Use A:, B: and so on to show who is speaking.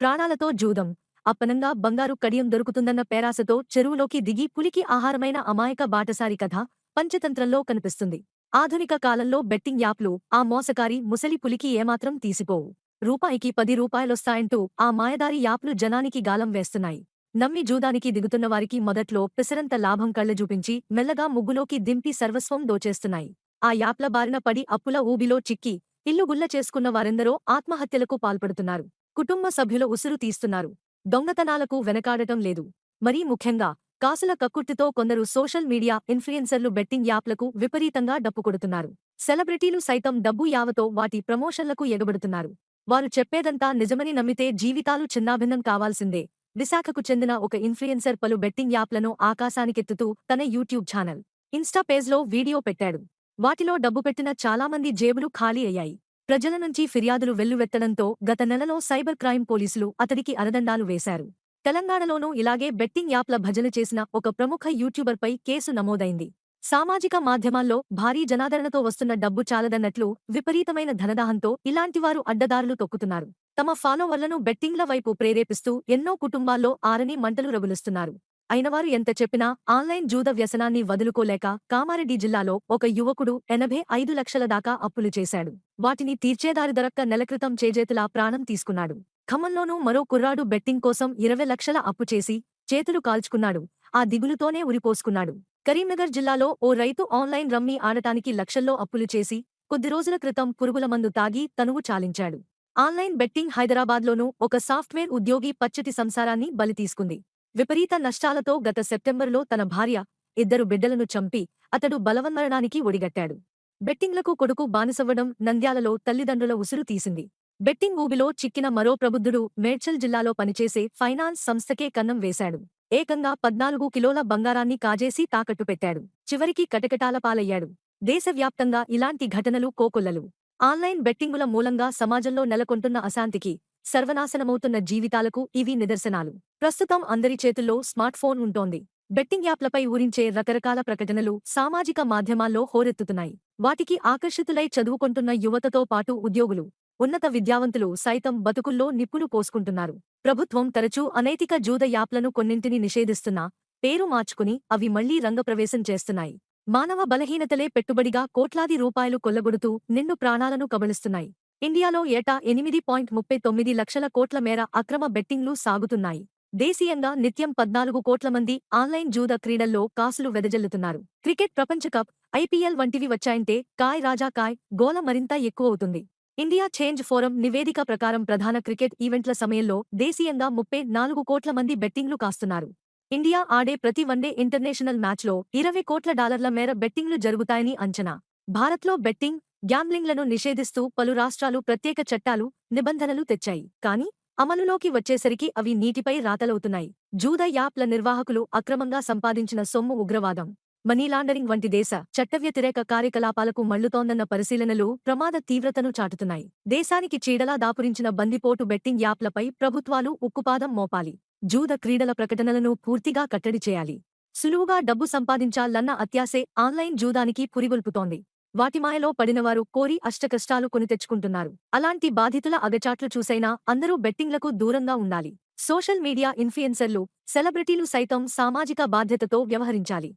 A: ప్రాణాలతో జూదం. అప్పనంగా బంగారు కడియం దొరుకుతుందన్న పేరాసతో చెరువులోకి దిగి పులికి ఆహారమైన అమాయక బాటసారి కథ పంచతంత్రంలో కనిపిస్తుంది. ఆధునిక కాలంలో బెట్టింగ్ యాప్లు ఆ మోసకారి ముసలి పులికి ఏమాత్రం తీసిపోవు. రూపాయికి పది రూపాయలొస్తాయంటూ ఆ మాయదారి యాప్లు జనానికి గాలం వేస్తున్నాయి. నమ్మి జూదానికి దిగుతున్న వారికి మొదట్లో పిసరంత లాభం కళ్ళ చూపించి మెల్లగా ముగ్గులోకి దింపి సర్వస్వం దోచేస్తున్నాయి. ఆ యాప్ల బారిన పడి అప్పుల ఊబిలో చిక్కి ఇల్లు గుల్ల చేసుకున్న వారెందరో ఆత్మహత్యలకు పాల్పడుతున్నారు. కుటుంబ సభ్యుల ఉసురు తీస్తున్నారు. దొంగతనాలకు వెనకాడటం లేదు. మరీ ముఖ్యంగా కాసుల కక్కుర్తితో కొందరు సోషల్ మీడియా ఇన్ఫ్లుయెన్సర్లు బెట్టింగ్ యాప్లకు విపరీతంగా డప్పు కొడుతున్నారు. సెలబ్రిటీలు సైతం డబ్బు యావతో వాటి ప్రమోషన్లకు ఎగబడుతున్నారు. వారు చెప్పేదంతా నిజమని నమ్మితే జీవితాలు చిన్నాభిన్నం కావాల్సిందే. విశాఖకు చెందిన ఒక ఇన్ఫ్లుయెన్సర్ పలు బెట్టింగ్ యాప్లను ఆకాశానికెత్తుతూ తన యూట్యూబ్ ఛానల్ ఇన్స్టా పేజ్లో వీడియో పెట్టాడు. వాటిలో డబ్బు పెట్టిన చాలామంది జేబులు ఖాళీ అయ్యాయి. ప్రజల నుంచి ఫిర్యాదులు వెల్లువెత్తడంతో గత నెలలో సైబర్ క్రైమ్ పోలీసులు అతడికి అరదండాలు వేశారు. తెలంగాణలోనూ ఇలాగే బెట్టింగ్ యాప్ల భజన చేసిన ఒక ప్రముఖ యూట్యూబర్పై కేసు నమోదైంది. సామాజిక మాధ్యమాల్లో భారీ జనాదరణతో వస్తున్న డబ్బు చాలదన్నట్లు విపరీతమైన ధనదాహంతో ఇలాంటివారు అడ్డదారులు తొక్కుతున్నారు. తమ ఫాలోవర్లను బెట్టింగ్ల వైపు ప్రేరేపిస్తూ ఎన్నో కుటుంబాల్లో ఆరని మంటలు రగులుస్తున్నారు. అయినవారు ఎంత చెప్పినా ఆన్లైన్ జూద వ్యసనాన్ని వదులుకోలేక కామారెడ్డి జిల్లాలో ఒక యువకుడు ఎనభై ఐదు లక్షల దాకా అప్పులు చేశాడు. వాటిని తీర్చేదారి దొరక్క నెలక్రితం చేజేతులా ప్రాణం తీసుకున్నాడు. ఖమ్మంలోనూ మరో కుర్రాడు బెట్టింగ్ కోసం ఇరవై లక్షల అప్పు చేసి చేతులు కాల్చుకున్నాడు. ఆ దిగులుతోనే ఉరిపోసుకున్నాడు. కరీంనగర్ జిల్లాలో ఓ రైతు ఆన్లైన్ రమ్మీ ఆడటానికి లక్షల్లో అప్పులు చేసి కొద్ది రోజుల క్రితం పురుగుల మందు తాగి తనువు చాలించాడు. ఆన్లైన్ బెట్టింగ్ హైదరాబాద్లోనూ ఒక సాఫ్ట్వేర్ ఉద్యోగి పచ్చటి సంసారాన్ని బలితీసుకుంది విపరీత నష్టాలతో గత సెప్టెంబరులో తన భార్య ఇద్దరు బిడ్డలను చంపి అతడు బలవన్మరణానికి ఒడిగట్టాడు. బెట్టింగ్లకు కొడుకు బానిసవ్వడం నంద్యాలలో తల్లిదండ్రుల ఉసురు తీసింది. బెట్టింగ్ ఊబిలో చిక్కిన మరో ప్రబుద్ధుడు మేడ్చల్ జిల్లాలో పనిచేసే ఫైనాన్స్ సంస్థకే కన్నం వేశాడు. ఏకంగా పద్నాలుగు కిలోల బంగారాన్ని కాజేసి తాకట్టు పెట్టాడు. చివరికి కటకటాల పాలయ్యాడు. దేశవ్యాప్తంగా ఇలాంటి ఘటనలు కోకొల్లలు. ఆన్లైన్ బెట్టింగుల మూలంగా సమాజంలో నెలకొంటున్న అశాంతికి సర్వనాశనమవుతున్న జీవితాలకు ఇవి నిదర్శనాలు. ప్రస్తుతం అందరి చేతుల్లో స్మార్ట్ ఫోన్ ఉంటోంది. బెట్టింగ్ యాప్లపై ఊరించే రకరకాల ప్రకటనలు సామాజిక మాధ్యమాల్లో హోరెత్తుతున్నాయి. వాటికి ఆకర్షితులై చదువుకుంటున్న యువతతో పాటు ఉద్యోగులు ఉన్నత విద్యావంతులు సైతం బతుకుల్లో నిప్పులు పోసుకుంటున్నారు. ప్రభుత్వం తరచూ అనైతిక జూద యాప్లను కొన్నింటిని నిషేధిస్తున్నా పేరు మార్చుకుని అవి మళ్ళీ రంగప్రవేశం చేస్తున్నాయి. మానవ బలహీనతలే పెట్టుబడిగా కోట్లాది రూపాయలు కొల్లగొడుతూ నిన్ను ప్రాణాలను కబళిస్తున్నాయి. ఇండియాలో ఏటా ఎనిమిది పాయింట్ ముప్పై తొమ్మిది లక్షల కోట్ల మేర అక్రమ బెట్టింగ్లు సాగుతున్నాయి. దేశీయంగా నిత్యం పద్నాలుగు కోట్ల మంది ఆన్లైన్ జూద క్రీడల్లో కాసులు వెదజల్లుతున్నారు. క్రికెట్ ప్రపంచ కప్ ఐపీఎల్ వంటివి వచ్చాయంటే కాయ్ రాజా కాయ్ గోల మరింత ఎక్కువవుతుంది. ఇండియా చేంజ్ ఫోరం నివేదిక ప్రకారం ప్రధాన క్రికెట్ ఈవెంట్ల సమయంలో దేశీయంగా ముప్పై నాలుగు కోట్ల మంది బెట్టింగ్లు కాస్తున్నారు. ఇండియా ఆడే ప్రతి వన్డే ఇంటర్నేషనల్ మ్యాచ్లో ఇరవై కోట్ల డాలర్ల మేర బెట్టింగ్లు జరుగుతాయని అంచనా. భారత్లో బెట్టింగ్ గ్యాంబ్లింగ్లను నిషేధిస్తూ పలు రాష్ట్రాలు ప్రత్యేక చట్టాలు నిబంధనలు తెచ్చాయి. కానీ అమలులోకి వచ్చేసరికి అవి నీటిపై రాతలవుతున్నాయి. జూద యాప్ల నిర్వాహకులు అక్రమంగా సంపాదించిన సొమ్ము ఉగ్రవాదం మనీ లాండరింగ్ వంటి దేశ చట్టవ్యతిరేక కార్యకలాపాలకు మళ్ళుతోందన్న పరిశీలనలు ప్రమాద తీవ్రతను చాటుతున్నాయి. దేశానికి చీడలా దాపురించిన బందిపోటు బెట్టింగ్ యాప్లపై ప్రభుత్వాలు ఉక్కుపాదం మోపాలి. జూద క్రీడల ప్రకటనలను పూర్తిగా కట్టడి చేయాలి. సులువుగా డబ్బు సంపాదించాలన్న అత్యాసే ఆన్లైన్ జూదానికి పురిగొల్పుతోంది. వాటిమాయలో పడినవారు కోరి అష్టకష్టాలు కొని తెచ్చుకుంటున్నారు. అలాంటి బాధితుల అగచాట్లు చూసైనా అందరూ బెట్టింగ్లకు దూరంగా ఉండాలి. సోషల్ మీడియా ఇన్ఫ్లుయెన్సర్లు సెలబ్రిటీలు సైతం సామాజిక బాధ్యతతో వ్యవహరించాలి.